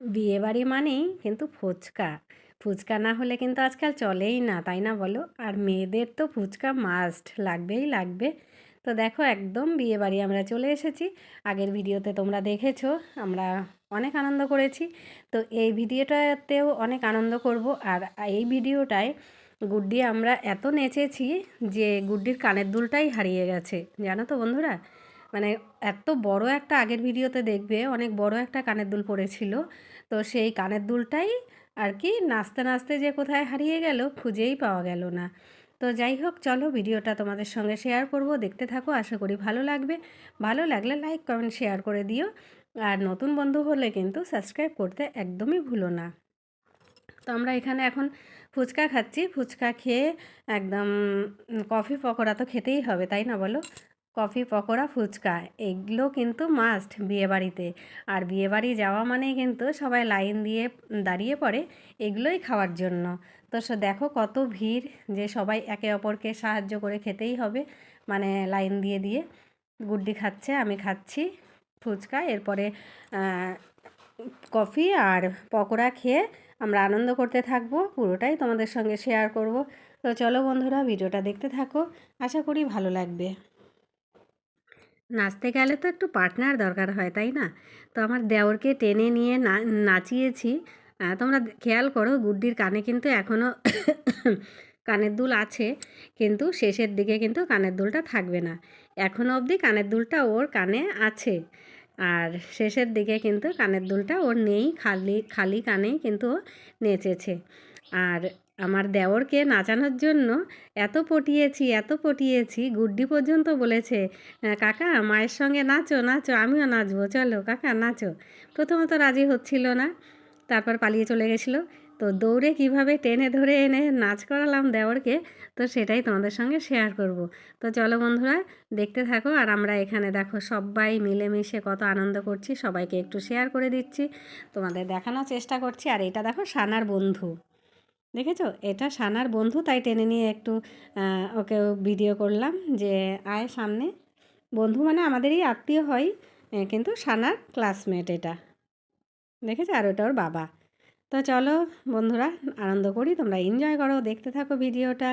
বিয়েবাড়ি মানেই কিন্তু ফুচকা। ফুচকা না হলে কিন্তু আজকাল চলেই না, তাই না বলো? আর মেয়েদের তো ফুচকা মাস্ট লাগবেই লাগবে। তো দেখো, একদম বিয়েবাড়ি আমরা চলে এসেছি। আগের ভিডিওতে তোমরা দেখেছ, আমরা অনেক আনন্দ করেছি। তো এই ভিডিওটাতেও অনেক আনন্দ করব। আর এই ভিডিওটায় গুড্ডি, আমরা এত নেচেছি যে গুড্ডির কানের দুলটাই হারিয়ে গেছে। জানো তো বন্ধুরা? মানে এত বড় একটা আগের ভিডিওতে দেখবে, অনেক বড় একটা কানের দুল পড়েছিল। তো সেই কানের দুলটাই আর কি নাচতে নাচতে যে কোথায় হারিয়ে গেল খুঁজেই পাওয়া গেল না। তো যাই হোক, চলো ভিডিওটা তোমাদের সঙ্গে শেয়ার করব, দেখতে থাকো, আশা করি ভালো লাগবে। ভালো লাগলে লাইক কমেন্ট শেয়ার করে দিও। আর নতুন বন্ধু হলে কিন্তু সাবস্ক্রাইব করতে একদমই ভুলো না। তো আমরা এখানে এখন ফুচকা খাচ্ছি। ফুচকা খেয়ে একদম কফি পকোড়া তো খেতেই হবে, তাই না বলো? কফি, পকোড়া, ফুচকা, এগুলো কিন্তু মাস্ট বিয়েবাড়িতে। আর বিয়েবাড়ি যাওয়া মানেই কিন্তু সবাই লাইন দিয়ে দাঁড়িয়ে পড়ে এগুলোই খাওয়ার জন্য। তো দেখো কত ভিড় যে সবাই একে অপরকে সাহায্য করে খেতেই হবে। মানে লাইন দিয়ে দিয়ে গুড্ডি খাচ্ছে, আমি খাচ্ছি, ফুচকা, এরপরে কফি আর পকোড়া খেয়ে আমরা আনন্দ করতে থাকব, পুরোটাই তোমাদের সঙ্গে শেয়ার করব। তো চলো বন্ধুরা, ভিডিওটা দেখতে থাকো। আশা করি ভালো লাগবে। নাচতে গেলে তো একটু পার্টনার দরকার হয়, তাই না? তো আমার দেওরকে টেনে নিয়ে নাচিয়েছি। তোমরা খেয়াল করো, গুড্ডির কানে কিন্তু এখনও কানের দুল আছে, কিন্তু শেষের দিকে কিন্তু কানের দুলটা থাকবে না। এখনও অবধি কানের দুলটা ওর কানে আছে, আর শেষের দিকে কিন্তু কানের দুলটা ওর নেই, খালি খালি কানেই কিন্তু নেচেছে। আর আমার দেওরকে নাচানোর জন্য এত পটিয়েছি এত পটিয়েছি, গুড্ডি পর্যন্ত বলেছে কাকা, মায়ের সঙ্গে নাচো নাচো, আমিও নাচবো, চলো, কাকা, নাচো। প্রথমত রাজি হচ্ছিল না, তারপর পালিয়ে চলে গেছিল। তো দৌড়ে কীভাবে টেনে ধরে এনে নাচ করালাম দেওরকে, তো সেটাই তোমাদের সঙ্গে শেয়ার করব। তো চলো বন্ধুরা, দেখতে থাকো আর আমরা এখানে দেখো সবাই মিলেমিশে কত আনন্দ করছি, সবাইকে একটু শেয়ার করে দিচ্ছি। তোমাদের দেখানোর চেষ্টা করছি আর এটা দেখো সানার বন্ধু। দেখেছ? এটা সানার বন্ধু, তাই টেনে নিয়ে একটু ওকে ভিডিও করলাম যে, আয় সামনে। বন্ধু মানে আমাদেরই আত্মীয় হয় কিন্তু সানার ক্লাসমেট এটা। দেখেছ? আর ওটা ওর বাবা। তো চলো বন্ধুরা, আনন্দ করি, তোমরা এনজয় করো, দেখতে থাকো ভিডিওটা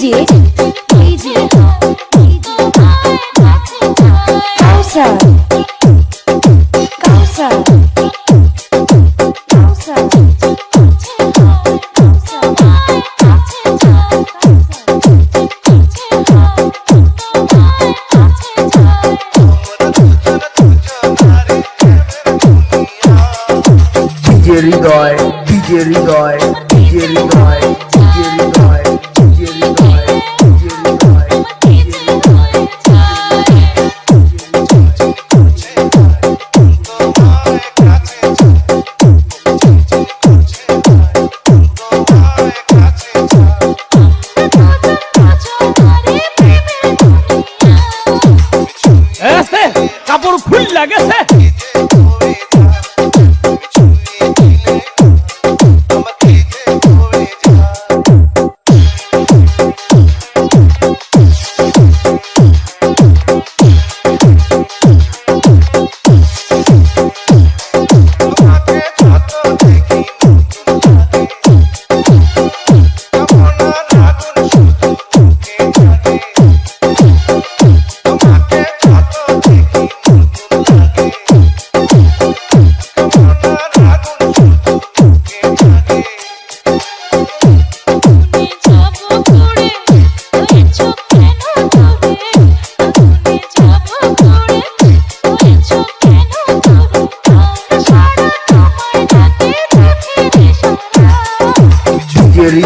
DJ DJ Kausar Kausar Kausar DJ Rigoy, DJ Rigoy, DJ Rigoy. que se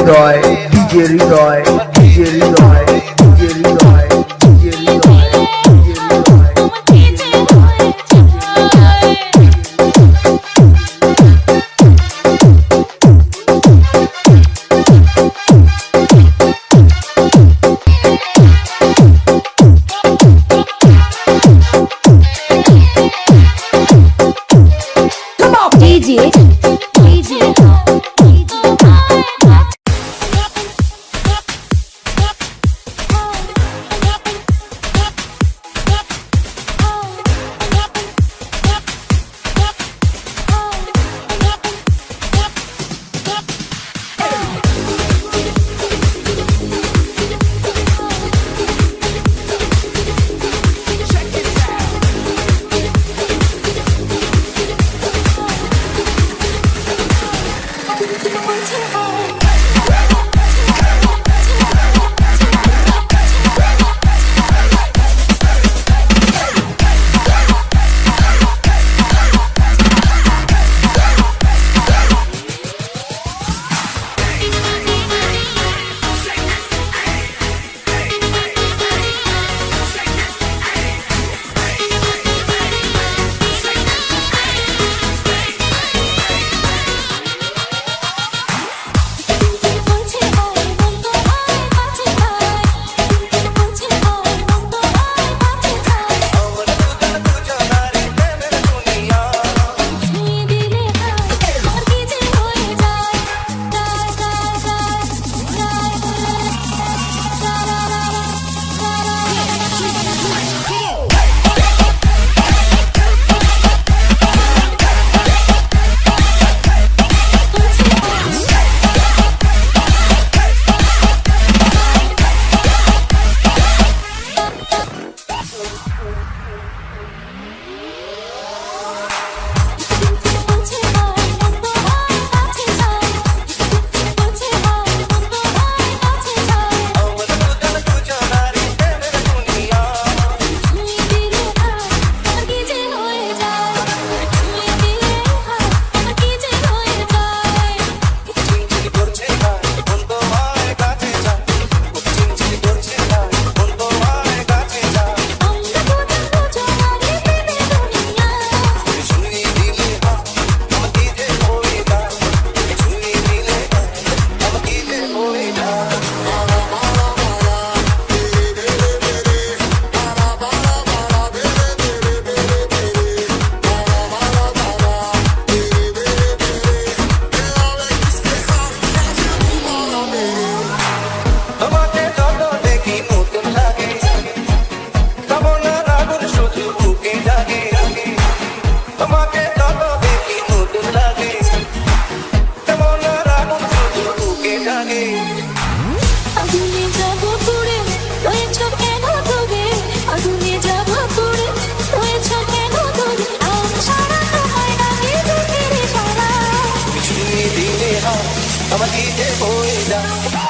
rồi I'ma boy.